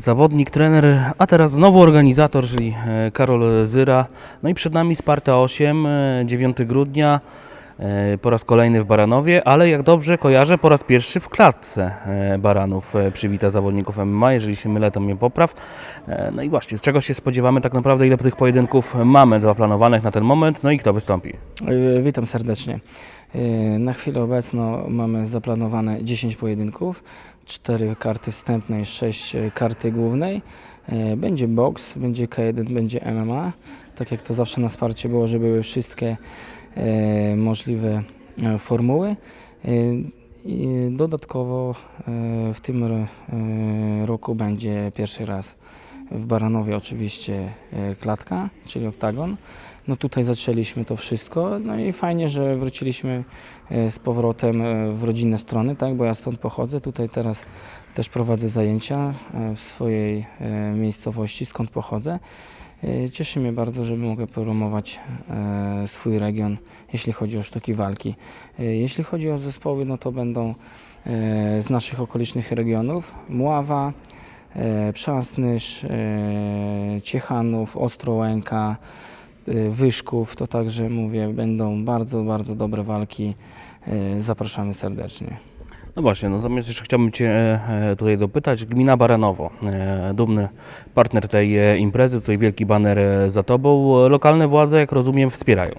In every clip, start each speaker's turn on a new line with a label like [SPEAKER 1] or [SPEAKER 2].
[SPEAKER 1] Zawodnik, trener, a teraz znowu organizator, czyli e, Karol Zyra. No i przed nami Sparta 8, e, 9 grudnia, e, po raz kolejny w Baranowie, ale jak dobrze kojarzę, po raz pierwszy w klatce e, Baranów e, przywita zawodników MMA. Jeżeli się mylę, to mnie popraw. E, No i właśnie, z czego się spodziewamy tak naprawdę, ile tych pojedynków mamy zaplanowanych na ten moment, no i kto wystąpi?
[SPEAKER 2] E, Witam serdecznie. E, Na chwilę obecną mamy zaplanowane 10 pojedynków, 4 karty wstępnej, 6 karty głównej. E, Będzie boks, będzie K1, będzie MMA. Tak jak to zawsze na wsparcie było, że były wszystkie e, możliwe e, formuły. E, dodatkowo e, w tym ro- e, roku będzie pierwszy raz w Baranowie oczywiście e, klatka, czyli oktagon. No tutaj zaczęliśmy to wszystko, no i fajnie, że wróciliśmy e, z powrotem e, w rodzinne strony, tak, bo ja stąd pochodzę, tutaj teraz też prowadzę zajęcia w swojej miejscowości, skąd pochodzę. Cieszy mnie bardzo, że mogę promować swój region, jeśli chodzi o sztuki walki. Jeśli chodzi o zespoły, no to będą z naszych okolicznych regionów Mława, Przasnysz, e, Ciechanów, Ostrołęka, e, Wyszków, to także mówię, będą bardzo, bardzo dobre walki. E, Zapraszamy serdecznie.
[SPEAKER 1] No właśnie, natomiast jeszcze chciałbym Cię e, tutaj dopytać. Gmina Baranowo, e, dumny partner tej e, imprezy, tutaj wielki baner e, za Tobą. E, Lokalne władze, jak rozumiem, wspierają.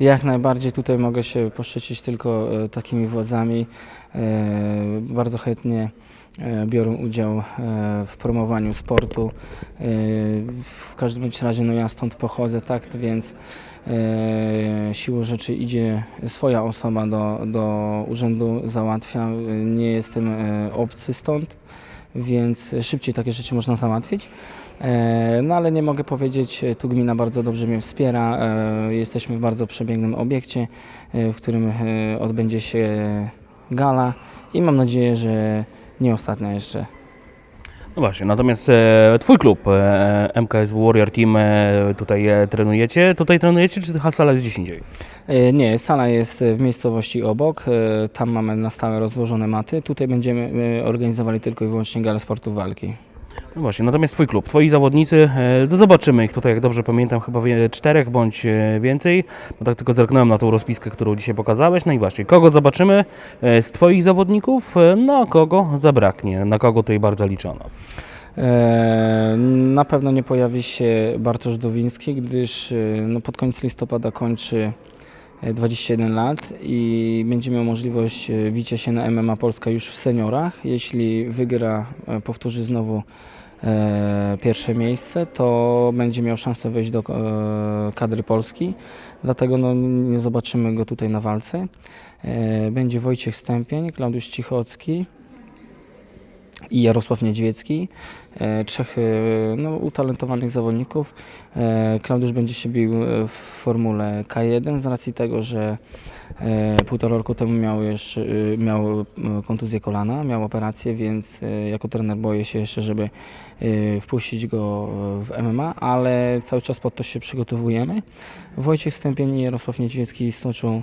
[SPEAKER 2] Jak najbardziej tutaj mogę się poszczycić tylko e, takimi władzami. E, Bardzo chętnie e, biorą udział w promowaniu sportu. W każdym razie no ja stąd pochodzę, tak, więc siłą rzeczy idzie swoja osoba do, do urzędu, załatwia. Nie jestem obcy stąd, więc szybciej takie rzeczy można załatwić. E, No ale nie mogę powiedzieć, e, tu gmina bardzo dobrze mnie wspiera. e, Jesteśmy w bardzo przebiegłym obiekcie, w którym odbędzie się gala i mam nadzieję, że nie ostatnia jeszcze.
[SPEAKER 1] No właśnie, natomiast e, Twój klub, e, MKS Warrior Team, e, tutaj e, trenujecie. Tutaj trenujecie, czy ta sala jest gdzieś indziej?
[SPEAKER 2] E, Nie, sala jest w miejscowości obok, e, tam mamy na stałe rozłożone maty. Tutaj będziemy e, organizowali tylko i wyłącznie galę sportu walki.
[SPEAKER 1] No właśnie, natomiast Twój klub, Twoi zawodnicy, e, to zobaczymy ich tutaj, jak dobrze pamiętam, chyba czterech bądź e, więcej, bo tak tylko zerknąłem na tą rozpiskę, którą dzisiaj pokazałeś. No i właśnie, kogo zobaczymy e, z Twoich zawodników, no kogo zabraknie, na kogo tutaj bardzo liczono.
[SPEAKER 2] Na pewno nie pojawi się Bartosz Dowiński, gdyż no, pod koniec listopada kończy e, 21 lat i będzie miał możliwość bicia się na MMA Polska już w seniorach. Jeśli wygra, powtórzy znowu pierwsze miejsce, to będzie miał szansę wejść do e, kadry Polski. Dlatego no, nie zobaczymy go tutaj na walce. E, Będzie Wojciech Stępień, Klaudiusz Cichocki i Jarosław Niedźwiecki. E, Trzech e, no, utalentowanych zawodników. E, Klaudiusz będzie się bił w formule K1 z racji tego, że półtora roku temu miał, jeszcze, miał kontuzję kolana, miał operację, więc jako trener boję się jeszcze, żeby wpuścić go w MMA, ale cały czas pod to się przygotowujemy. Wojciech Stępień i Jarosław Niedźwiecki stoczą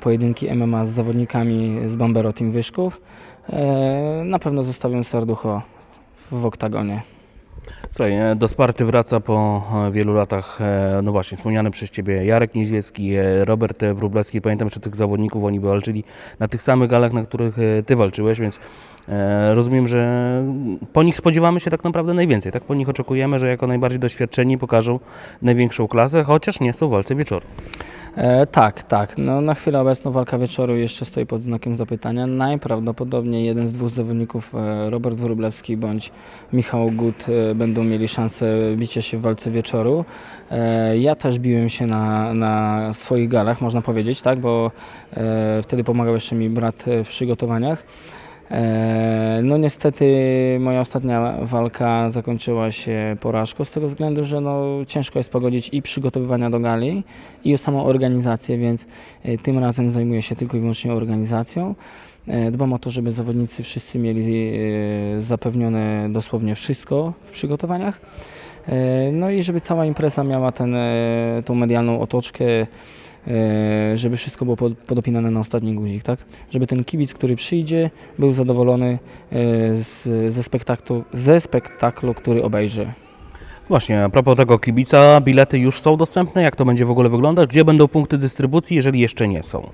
[SPEAKER 2] pojedynki MMA z zawodnikami z Bambero Team Wyszków. E, Na pewno zostawią serducho w oktagonie.
[SPEAKER 1] Słuchaj, e, do Sparty wraca po e, wielu latach, no właśnie, wspomniany przez Ciebie Jarek Niedźwiecki, Robert Wróblewski. Pamiętam jeszcze tych zawodników, oni by walczyli na tych samych galach, na których Ty walczyłeś, więc rozumiem, że po nich spodziewamy się tak naprawdę najwięcej, tak? Po nich oczekujemy, że jako najbardziej doświadczeni pokażą największą klasę, chociaż nie są w walce wieczoru.
[SPEAKER 2] E, tak, tak. No, na chwilę obecną walka wieczoru jeszcze stoi pod znakiem zapytania. Najprawdopodobniej jeden z dwóch zawodników, e, Robert Wróblewski bądź Michał Gut, e, będą mieli szansę bicia się w walce wieczoru. E, ja też biłem się na, na swoich galach, można powiedzieć, tak, bo e, wtedy pomagał jeszcze mi brat e, w przygotowaniach. E, No niestety moja ostatnia walka zakończyła się porażką z tego względu, że no, ciężko jest pogodzić i przygotowywania do gali i samą organizację, więc e, tym razem zajmuję się tylko i wyłącznie organizacją. E, Dbam o to, żeby zawodnicy wszyscy mieli zapewnione dosłownie wszystko w przygotowaniach. No i żeby cała impreza miała ten, medialną otoczkę żeby wszystko było pod, podopinane na ostatni guzik, tak? Żeby ten kibic, który przyjdzie, był zadowolony e, z, ze, spektaklu, ze spektaklu, który obejrzy.
[SPEAKER 1] Właśnie, a propos tego kibica, bilety już są dostępne? Jak to będzie w ogóle wyglądać? Gdzie będą punkty dystrybucji, jeżeli jeszcze nie są?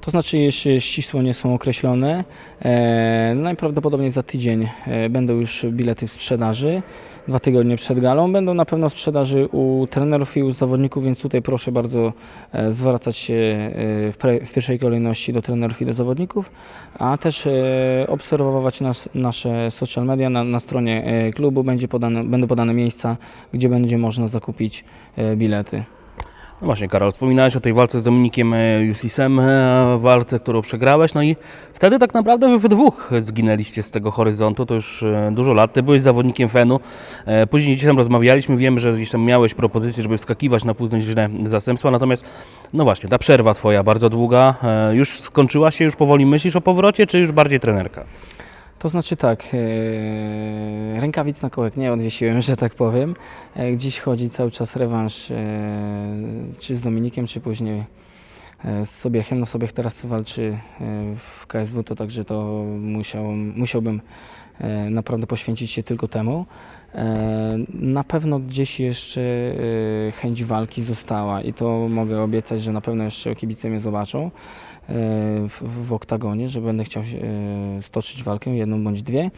[SPEAKER 2] To znaczy jeszcze ścisło nie są określone. E, najprawdopodobniej za tydzień e, będą już bilety w sprzedaży. Dwa tygodnie przed galą będą na pewno sprzedaży u trenerów i u zawodników, więc tutaj proszę bardzo e, zwracać się e, w, pierwszej kolejności do trenerów i do zawodników, a też e, obserwować nas, nasze social media. Na, na stronie klubu będzie podane, będą podane miejsca, gdzie będzie można zakupić bilety.
[SPEAKER 1] No właśnie, Karol, wspominałeś o tej walce z Dominikiem e, Jusisem, e, walce, którą przegrałeś, no i wtedy tak naprawdę wy we dwóch zginęliście z tego horyzontu, to już e, dużo lat, ty byłeś zawodnikiem Fenu, później gdzieś tam rozmawialiśmy, wiemy, że gdzieś tam miałeś propozycję, żeby wskakiwać na późniejsze zastępstwa, natomiast no właśnie, ta przerwa twoja bardzo długa, już skończyła się, już powoli myślisz o powrocie, czy już bardziej trenerka?
[SPEAKER 2] To znaczy tak, e, rękawic na kołek nie odwiesiłem, że tak powiem. E, gdzieś chodzi cały czas rewanż, e, czy z Dominikiem, czy później e, z Sobiechem. No Sobiech teraz walczy e, w KSW, to także to musiał, musiałbym e, naprawdę poświęcić się tylko temu. E, Na pewno gdzieś jeszcze e, chęć walki została i to mogę obiecać, że na pewno jeszcze kibice mnie zobaczą w, w oktagonie, że będę chciał e, stoczyć walkę, jedną bądź dwie.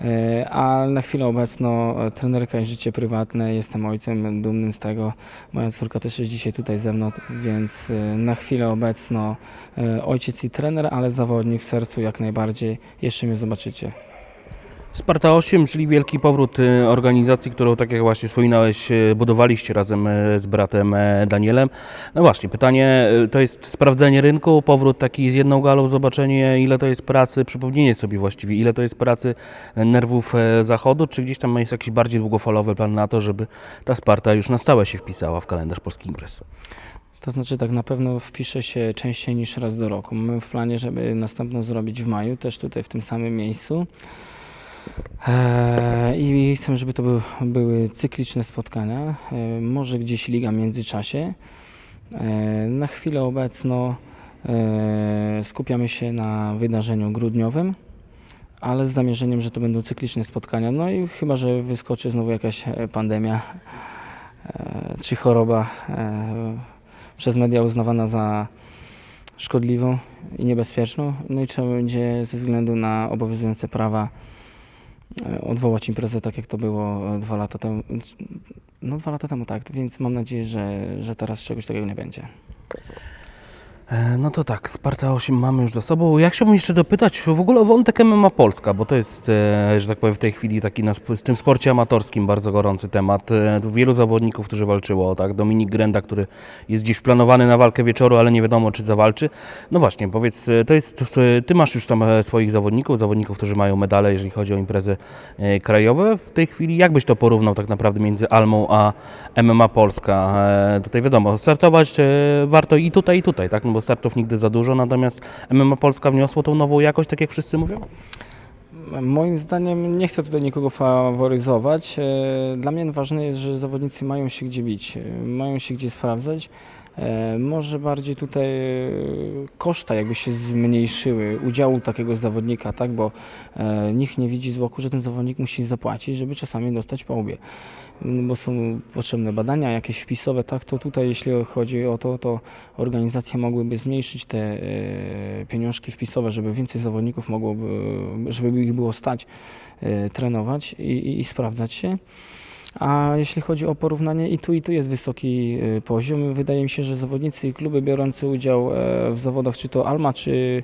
[SPEAKER 2] E, A na chwilę obecną e, trenerka i życie prywatne, jestem ojcem, dumnym z tego. Moja córka też jest dzisiaj tutaj ze mną, więc e, na chwilę obecną ojciec i trener, ale zawodnik w sercu jak najbardziej. Jeszcze mnie zobaczycie.
[SPEAKER 1] Sparta 8, czyli wielki powrót y, organizacji, którą, tak jak właśnie wspominałeś, y, budowaliście razem y, z bratem Danielem. No właśnie, pytanie, to jest sprawdzenie rynku, powrót taki z jedną galą, zobaczenie ile to jest pracy, przypomnienie sobie właściwie, ile to jest pracy nerwów zachodu, czy gdzieś tam jest jakiś bardziej długofalowy plan na to, żeby ta Sparta już na stałe się wpisała w kalendarz polskich imprez?
[SPEAKER 2] To znaczy tak, na pewno wpiszę się częściej niż raz do roku. Mamy w planie, żeby następną zrobić w maju, też tutaj w tym samym miejscu. Eee, I chcę, żeby to był, były cykliczne spotkania, eee, może gdzieś liga w międzyczasie. Eee, Na chwilę obecną skupiamy się na wydarzeniu grudniowym, ale z zamierzeniem, że to będą cykliczne spotkania. No i chyba, że wyskoczy znowu jakaś e, pandemia e, czy choroba e, przez media uznawana za szkodliwą i niebezpieczną. No i trzeba będzie ze względu na obowiązujące prawa odwołać imprezę tak jak to było e, dwa lata temu. No dwa lata temu tak, więc mam nadzieję, że, że teraz czegoś takiego nie będzie.
[SPEAKER 1] E, No to tak, Sparta 8 mamy już za sobą. Ja chciałbym jeszcze dopytać w ogóle o wątek MMA Polska, bo to jest, e, że tak powiem, w tej chwili taki na w tym sporcie amatorskim bardzo gorący temat. E, wielu zawodników, którzy walczyło, tak? Dominik Grenda, który jest gdzieś planowany na walkę wieczoru, ale nie wiadomo, czy zawalczy. No właśnie, powiedz, to jest, ty masz już tam swoich zawodników, zawodników, którzy mają medale, jeżeli chodzi o imprezy krajowe. W tej chwili jak byś to porównał tak naprawdę między Almą a MMA Polska? Tutaj wiadomo, startować warto i tutaj, i tutaj, tak? No bo startów nigdy za dużo, natomiast MMA Polska wniosło tą nową jakość, tak jak wszyscy mówią?
[SPEAKER 2] Moim zdaniem nie chcę tutaj nikogo faworyzować. E, Dla mnie ważne jest, że zawodnicy mają się gdzie bić, e, mają się gdzie sprawdzać. E, Może bardziej tutaj e, koszta jakby się zmniejszyły udziału takiego zawodnika, tak? bo e, nikt nie widzi z boku, że ten zawodnik musi zapłacić, żeby czasami dostać po łbie. Mm, Bo są potrzebne badania jakieś wpisowe, tak? To tutaj jeśli chodzi o to, to organizacje mogłyby zmniejszyć te pieniążki wpisowe, żeby więcej zawodników mogłoby, żeby ich było stać trenować i, i, i sprawdzać się. A jeśli chodzi o porównanie, i tu, i tu jest wysoki e, poziom. Wydaje mi się, że zawodnicy i kluby biorące udział e, w zawodach, czy to Alma, czy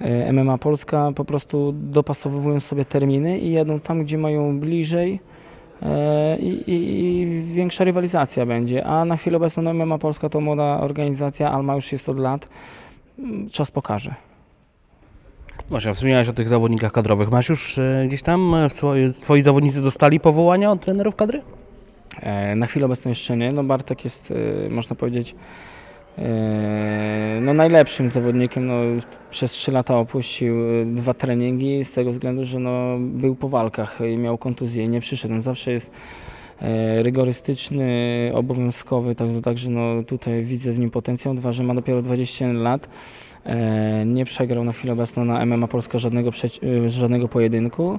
[SPEAKER 2] e, MMA Polska, po prostu dopasowują sobie terminy i jadą tam, gdzie mają bliżej. e, I, i, I większa rywalizacja będzie. A na chwilę obecną MMA Polska to młoda organizacja, Alma już jest od lat. Mm, Czas pokaże.
[SPEAKER 1] Właśnie, wspomniałeś o tych zawodnikach kadrowych. Masz już e, gdzieś tam, e, swoi, twoi zawodnicy dostali powołania od trenerów kadry?
[SPEAKER 2] E, Na chwilę obecną jeszcze nie. No Bartek jest, e, można powiedzieć, e, no najlepszym zawodnikiem. No, przez 3 lata opuścił e, dwa treningi z tego względu, że no, był po walkach i miał kontuzję i nie przyszedł. Zawsze jest e, rygorystyczny, obowiązkowy, także, także no, tutaj widzę w nim potencjał. Dwa, że ma dopiero 21 lat. E, nie przegrał na chwilę obecną na MMA Polska żadnego, e, żadnego pojedynku.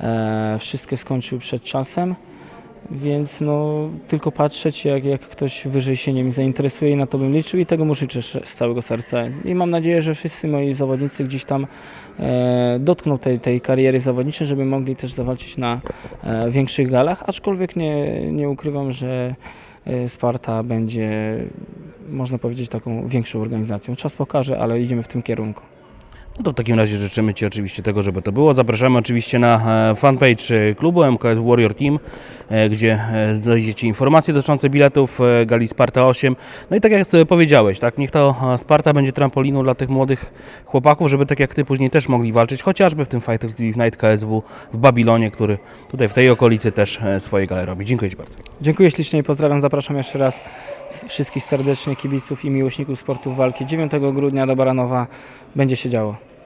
[SPEAKER 2] E, wszystkie skończył przed czasem. Więc no, tylko patrzeć, jak, jak ktoś wyżej się nim zainteresuje i na to bym liczył i tego mu życzę z całego serca. I mam nadzieję, że wszyscy moi zawodnicy gdzieś tam e, dotkną tej, tej kariery zawodniczej, żeby mogli też zawalczyć na e, większych galach, aczkolwiek nie, nie ukrywam, że e, Sparta będzie, można powiedzieć, taką większą organizacją. Czas pokaże, ale idziemy w tym kierunku.
[SPEAKER 1] No to w takim razie życzymy Ci oczywiście tego, żeby to było. Zapraszamy oczywiście na e, fanpage e, klubu MKS Warrior Team, e, gdzie znajdziecie informacje dotyczące biletów gali Sparta 8. No i tak jak sobie powiedziałeś, tak, niech to Sparta będzie trampoliną dla tych młodych chłopaków, żeby tak jak Ty później też mogli walczyć, chociażby w tym Fighters TV Night KSW w Babilonie, który tutaj w tej okolicy też swoje gale robi. Dziękuję Ci bardzo.
[SPEAKER 2] Dziękuję ślicznie i pozdrawiam. Zapraszam jeszcze raz wszystkich serdecznie kibiców i miłośników sportów walki. 9 grudnia do Baranowa będzie się działo.